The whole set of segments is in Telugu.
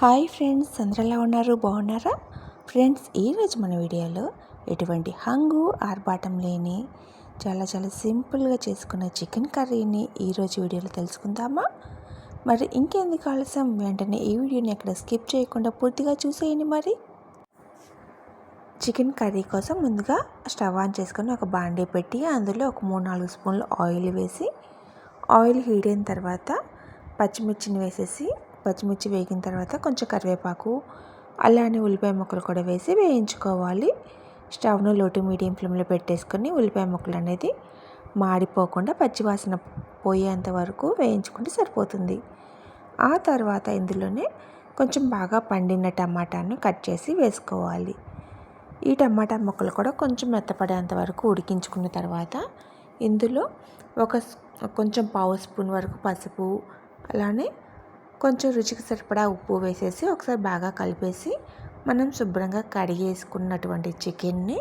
హాయ్ ఫ్రెండ్స్ అందరూ ఎలా ఉన్నారు? బాగున్నారా? ఫ్రెండ్స్ ఈరోజు మన వీడియోలో ఎటువంటి హంగు ఆర్భాటం లేని చాలా చాలా సింపుల్గా చేసుకున్న చికెన్ కర్రీని ఈరోజు వీడియోలో తెలుసుకుందామా? మరి ఇంకెందుకు ఆలస్యం? వెంటనే ఈ వీడియోని అక్కడ స్కిప్ చేయకుండా పూర్తిగా చూసేయండి మరి. చికెన్ కర్రీ కోసం ముందుగా స్టవ్ ఆన్ చేసుకొని ఒక బాండీ పెట్టి అందులో ఒక మూడు నాలుగు స్పూన్లు ఆయిల్ వేసి ఆయిల్ హీట్ అయిన తర్వాత పచ్చిమిర్చిని వేసేసి పచ్చిమిర్చి వేగిన తర్వాత కొంచెం కరివేపాకు అలానే ఉల్లిపాయ ముక్కలు కూడా వేసి వేయించుకోవాలి. స్టవ్ను లోటు మీడియం ఫ్లేమ్లో పెట్టేసుకొని ఉల్లిపాయ ముక్కలు అనేది మాడిపోకుండా పచ్చివాసన పోయేంత వరకు వేయించుకుంటే సరిపోతుంది. ఆ తర్వాత ఇందులోనే కొంచెం బాగా పండిన టమాటాను కట్ చేసి వేసుకోవాలి. ఈ టమాటా ముక్కలు కూడా కొంచెం మెత్తపడేంత వరకు ఉడికించుకున్న తర్వాత ఇందులో ఒక కొంచెం పావు స్పూన్ వరకు పసుపు అలానే కొంచెం రుచికి సరిపడా ఉప్పు వేసేసి ఒకసారి బాగా కలిపేసి మనం శుభ్రంగా కడిగేసుకున్నటువంటి చికెన్ని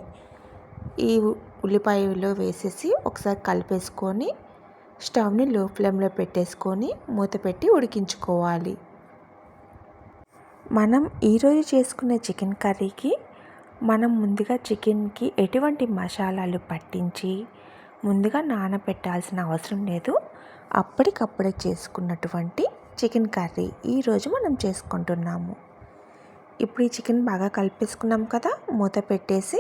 ఈ ఉల్లిపాయలో వేసేసి ఒకసారి కలిపేసుకొని స్టవ్ని లో ఫ్లేమ్లో పెట్టేసుకొని మూత పెట్టి ఉడికించుకోవాలి. మనం ఈరోజు చేసుకునే చికెన్ కర్రీకి మనం ముందుగా చికెన్కి ఎటువంటి మసాలాలు పట్టించి ముందుగా నానబెట్టాల్సిన అవసరం లేదు. అప్పటికప్పుడే చేసుకున్నటువంటి చికెన్ కర్రీ ఈరోజు మనం చేసుకుంటున్నాము. ఇప్పుడు ఈ చికెన్ బాగా కలిపేసుకున్నాం కదా మూత పెట్టేసి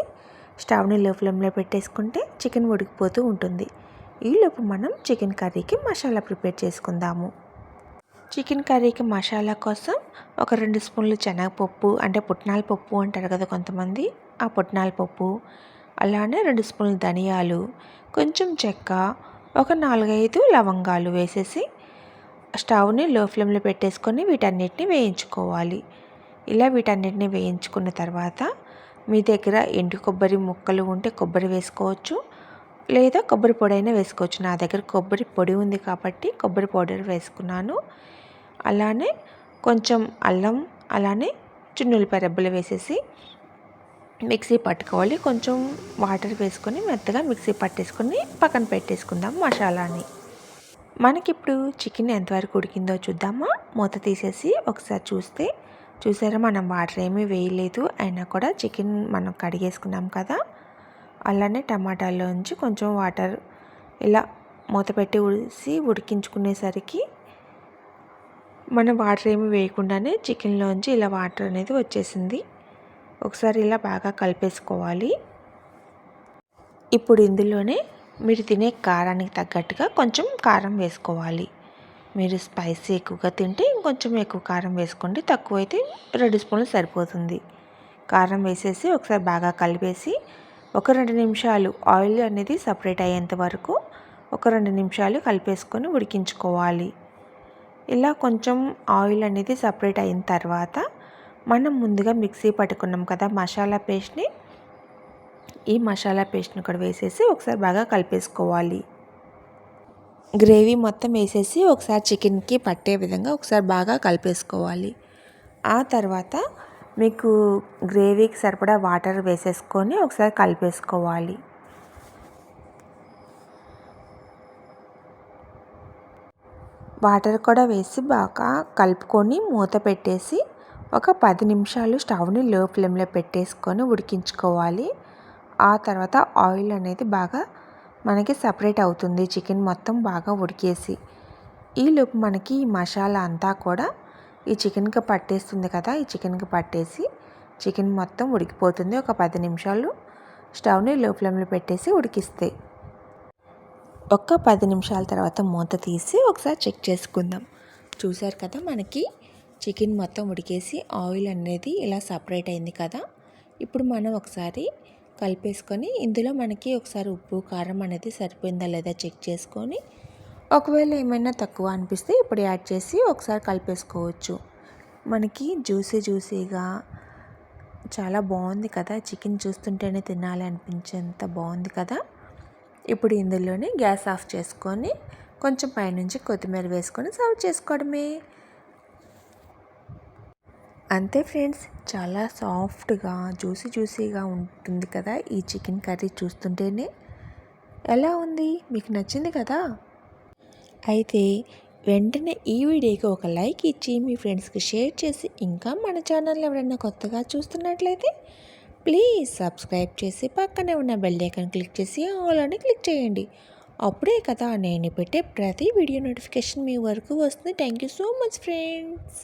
స్టవ్ని లో ఫ్లేమ్లో పెట్టేసుకుంటే చికెన్ ఉడికిపోతూ ఉంటుంది. ఈలోపు మనం చికెన్ కర్రీకి మసాలా ప్రిపేర్ చేసుకుందాము. చికెన్ కర్రీకి మసాలా కోసం ఒక రెండు స్పూన్లు శనగపప్పు అంటే పుట్నాల పప్పు అంటారు కదా కొంతమంది ఆ పుట్నాల పప్పు అలానే రెండు స్పూన్లు ధనియాలు కొంచెం చెక్క ఒక నాలుగైదు లవంగాలు వేసేసి స్టవ్ని లో ఫ్లేమ్లో పెట్టేసుకొని వీటన్నిటిని వేయించుకోవాలి. ఇలా వీటన్నిటిని వేయించుకున్న తర్వాత మీ దగ్గర ఎండు కొబ్బరి ముక్కలు ఉంటే కొబ్బరి వేసుకోవచ్చు లేదా కొబ్బరి పొడి అయినా వేసుకోవచ్చు. నా దగ్గర కొబ్బరి పొడి ఉంది కాబట్టి కొబ్బరి పౌడర్ వేసుకున్నాను. అలానే కొంచెం అల్లం అలానే చున్నులపై రెబ్బలు వేసేసి మిక్సీ పట్టుకోవాలి. కొంచెం వాటర్ వేసుకొని మెత్తగా మిక్సీ పట్టేసుకొని పక్కన పెట్టేసుకుందాం మసాలాని. మనకిప్పుడు చికెన్ ఎంతవరకు ఉడికిందో చూద్దామా? మూత తీసేసి ఒకసారి చూస్తే చూసారా మనం వాటర్ ఏమీ వేయలేదు అయినా కూడా చికెన్ మనం కడిగేసుకున్నాం కదా? అలానే టమాటాలోంచి కొంచెం వాటర్ ఇలా మూత పెట్టి ఉడిసి ఉడికించుకునేసరికి మనం వాటర్ ఏమి వేయకుండానే చికెన్లోంచి ఇలా వాటర్ అనేది వచ్చేసింది. ఒకసారి ఇలా బాగా కలిపేసుకోవాలి. ఇప్పుడు ఇందులోనే మీరు తినే కారానికి తగ్గట్టుగా కొంచెం కారం వేసుకోవాలి. మీరు స్పైసీ ఎక్కువగా తింటే ఇంకొంచెం ఎక్కువ కారం వేసుకోండి. తక్కువ అయితే రెండు స్పూన్లు సరిపోతుంది. కారం వేసేసి ఒకసారి బాగా కలిపేసి ఒక రెండు నిమిషాలు ఆయిల్ అనేది సపరేట్ అయ్యేంత వరకు ఒక రెండు నిమిషాలు కలిపేసుకొని ఉడికించుకోవాలి. ఇలా కొంచెం ఆయిల్ అనేది సపరేట్ అయిన తర్వాత మనం ముందుగా మిక్సీ పట్టుకున్నాం కదా మసాలా పేస్ట్ని ఈ మసాలా పేస్ట్ని కూడా వేసేసి ఒకసారి బాగా కలిపేసుకోవాలి. గ్రేవీ మొత్తం వేసేసి ఒకసారి చికెన్కి పట్టే విధంగా ఒకసారి బాగా కలిపేసుకోవాలి. ఆ తర్వాత మీకు గ్రేవీకి సరిపడా వాటర్ వేసేసుకొని ఒకసారి కలిపేసుకోవాలి. వాటర్ కూడా వేసి బాగా కలుపుకొని మూత పెట్టేసి ఒక పది నిమిషాలు స్టవ్ని లో ఫ్లేమ్లో పెట్టేసుకొని ఉడికించుకోవాలి. ఆ తర్వాత ఆయిల్ అనేది బాగా మనకి సపరేట్ అవుతుంది. చికెన్ మొత్తం బాగా ఉడికేసి. ఈలోపు మనకి ఈ మసాలా అంతా కూడా ఈ చికెన్కి పట్టేస్తుంది కదా ఈ చికెన్కి పట్టేసి చికెన్ మొత్తం ఉడికిపోతుంది. ఒక పది నిమిషాలు స్టవ్ని లో ఫ్లేమ్లో పెట్టేసి ఉడికిస్తే. ఒక్క పది నిమిషాల తర్వాత మూత తీసి ఒకసారి చెక్ చేసుకుందాం. చూసారు కదా మనకి చికెన్ మొత్తం ఉడికేసి ఆయిల్ అనేది ఇలా సపరేట్ అయింది కదా. ఇప్పుడు మనం ఒకసారి కలిపేసుకొని ఇందులో మనకి ఒకసారి ఉప్పు కారం అనేది సరిపోయిందా లేదా చెక్ చేసుకొని ఒకవేళ ఏమైనా తక్కువ అనిపిస్తే ఇప్పుడు యాడ్ చేసి ఒకసారి కలిపేసుకోవచ్చు. మనకి జ్యూసీ జ్యూసీగా చాలా బాగుంది కదా. చికెన్ చూస్తుంటేనే తినాలి అనిపించేంత బాగుంది కదా. ఇప్పుడు ఇందులోనే గ్యాస్ ఆఫ్ చేసుకొని కొంచెం పైనుంచి కొత్తిమీర వేసుకొని సర్వ్ చేసుకోవడమే. అంతే ఫ్రెండ్స్ చాలా సాఫ్ట్గా జ్యూసీ జ్యూసీగా ఉంటుంది కదా ఈ చికెన్ కర్రీ చూస్తుంటేనే. ఎలా ఉంది? మీకు నచ్చింది కదా? అయితే వెంటనే ఈ వీడియోకి ఒక లైక్ ఇచ్చి మీ ఫ్రెండ్స్కి షేర్ చేసి ఇంకా మన ఛానల్ ఎవరైనా కొత్తగా చూస్తున్నట్లయితే ప్లీజ్ సబ్స్క్రైబ్ చేసి పక్కనే ఉన్న బెల్ ఐకాన్ క్లిక్ చేసి ఆల్ అని క్లిక్ చేయండి. అప్పుడే కదా నేను పెట్టే ప్రతి వీడియో నోటిఫికేషన్ మీ వరకు వస్తుంది. Thank you so much friends.